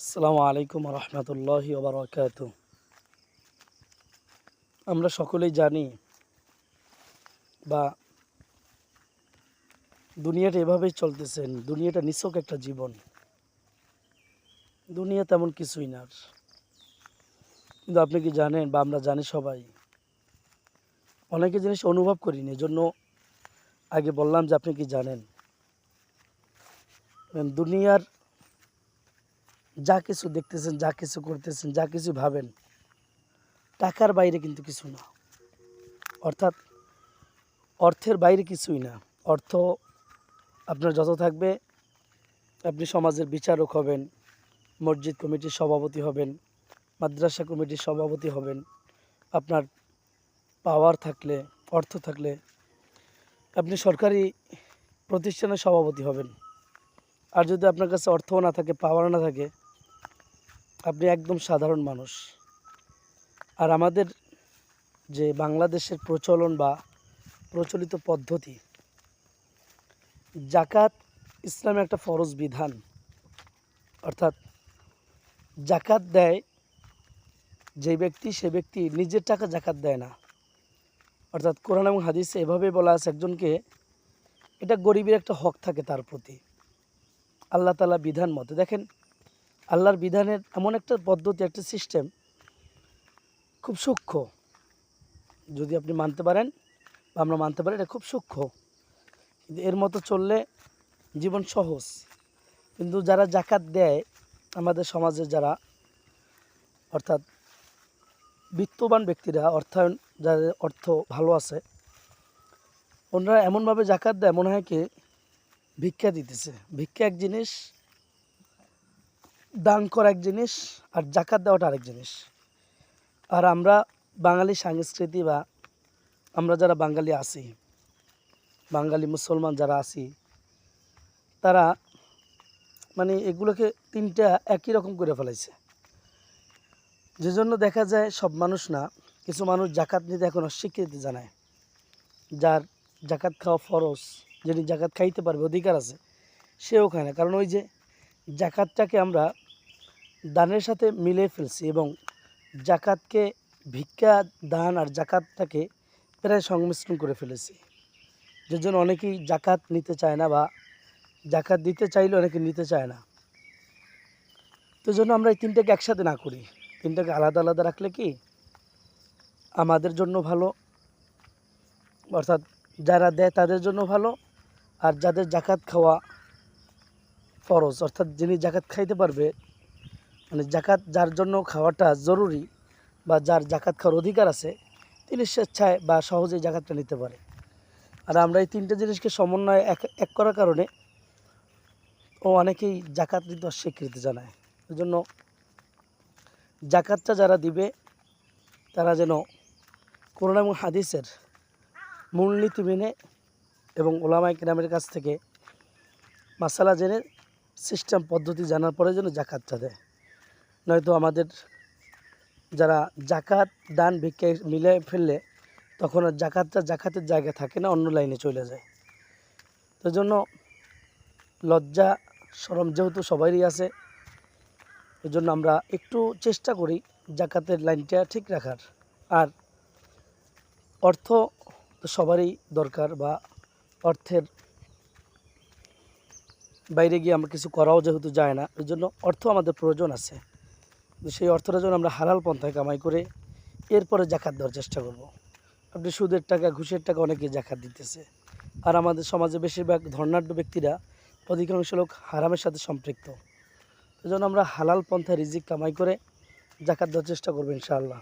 আসসালামু আলাইকুম রহমতুল্লাহ ওবরাকাত। আমরা সকলেই জানি বা দুনিয়াটা এভাবেই চলতেছেন দুনিয়াটা নিছক একটা জীবন। দুনিয়া তেমন কিছুই না কিন্তু আপনি কি জানেন বা আমরা জানি সবাই, অনেকে জিনিস অনুভব করিনি, এজন্য আগে বললাম যে আপনি কি জানেন? দুনিয়ার যা কিছু দেখতেছেন, যা কিছু করতেছেন, যা কিছু ভাবেন, টাকার বাইরে কিন্তু কিছু না। অর্থাৎ অর্থের বাইরে কিছুই না। অর্থ আপনার যত থাকবে, আপনি সমাজের বিচারক হবেন, মসজিদ কমিটির সভাপতি হবেন, মাদ্রাসা কমিটির সভাপতি হবেন, আপনার পাওয়ার থাকলে, অর্থ থাকলে, আপনি সরকারি প্রতিষ্ঠানের সভাপতি হবেন। আর যদি আপনার কাছে অর্থও না থাকে পাওয়ার না থাকে আপনি একদম সাধারণ মানুষ। আর আমাদের যে বাংলাদেশের প্রচলন বা প্রচলিত পদ্ধতি, জাকাত ইসলামের একটা ফরজ বিধান। অর্থাৎ জাকাত দেয় যে ব্যক্তি, সে ব্যক্তি নিজের টাকা জাকাত দেয় না। অর্থাৎ কোরআন এবং হাদিসে এভাবে বলা আছে, একজনকে এটা গরিবের একটা হক থাকে তার প্রতি। আল্লাহ তালা বিধান মতে দেখেন আল্লাহর বিধানের এমন একটা পদ্ধতি, একটা সিস্টেম খুব সূক্ষ্ম। যদি আপনি মানতে পারেন বা আমরা মানতে পারি, এটা খুব সূক্ষ্ম। কিন্তু এর মতো চললে জীবন সহজ। কিন্তু যারা জাকাত দেয়, আমাদের সমাজে যারা, অর্থাৎ বিত্তবান ব্যক্তিরা, অর্থায়ন, যাদের অর্থ ভালো আছে, ওনারা এমনভাবে জাকাত দেয়, মনে হয় কি, ভিক্ষা দিতেছে। ভিক্ষা এক জিনিস দান করা এক জিনিস আর জাকাত দেওয়াটা আরেক জিনিস। আর আমরা বাঙালি সংস্কৃতি বা আমরা যারা বাঙালি আছি, বাঙালি মুসলমান যারা আছি, তারা মানে এগুলোকে তিনটা একই রকম করে ফেলাইছে। যে জন্য দেখা যায় সব মানুষ না, কিছু মানুষ জাকাত নিতে এখন অস্বীকৃতি জানায়। যার জাকাত খাওয়া ফরজ, যিনি জাকাত খাইতে পারবে, অধিকার আছে, সেও খায় না। কারণ ওই যে জাকাতটাকে আমরা দানের সাথে মিলে ফেলছি এবং জাকাতকে ভিক্ষা, দান আর জাকাতটাকে প্রায় সংমিশ্রণ করে ফেলেছি। যে জন্য অনেকেই জাকাত নিতে চায় না বা জাকাত দিতে চাইলে অনেকে নিতে চায় না। তো জন্য আমরা এই তিনটাকে একসাথে না করি। তিনটাকে আলাদা আলাদা রাখলে কি আমাদের জন্য ভালো, অর্থাৎ যারা দেয় তাদের জন্য ভালো আর যাদের জাকাত খাওয়া ফরজ, অর্থাৎ যিনি জাকাত খাইতে পারবে মানে জাকাত যার জন্য খাওয়াটা জরুরি বা যার জাকাত খাওয়ার অধিকার আছে, তিনি স্বেচ্ছায় বা সহজেই জাকাতটা নিতে পারে। আর আমরা এই তিনটে জিনিসকে সমন্বয় এক এক করার কারণে ও অনেকেই জাকাত নিতে অস্বীকৃতি জানায়। এই জন্য জাকাতটা যারা দিবে, তারা যেন কোরআন এবং হাদিসের মূলনীতি মেনে এবং ওলামাই কিরামের কাছ থেকে মাসালা জেনে সিস্টেম পদ্ধতি জানার পরে যেন জাকাতটা দেয়। নয়তো আমাদের যারা জাকাত, দান, ভিক্ষা মিলে ফেললে তখন আর জাকাতটা জাকাতের জায়গা থাকে না, অন্য লাইনে চলে যায়। তো জন্য লজ্জা সরম যেহেতু সবারই আছে এই জন্য আমরা একটু চেষ্টা করি জাকাতের লাইনটা ঠিক রাখার। আর অর্থ সবারই দরকার বা অর্থের বাইরে গিয়ে আমরা কিছু করাও যেহেতু যায় না এই জন্য অর্থ আমাদের প্রয়োজন আছে। সেই অর্থটা যেন আমরা হালাল পন্থায় কামাই করে এরপরে জাকাত দেওয়ার চেষ্টা করব। আপনি সুদের টাকা, ঘুষের টাকা অনেকে জাকাত দিতেছে। আর আমাদের সমাজে বেশিরভাগ ধর্নাঢ্য ব্যক্তিরা অধিকাংশ লোক হারামের সাথে সম্পৃক্ত। এজন্য জন্য আমরা হালাল পন্থায় রিজিক কামাই করে জাকাত দেওয়ার চেষ্টা করব ইনশাআল্লাহ।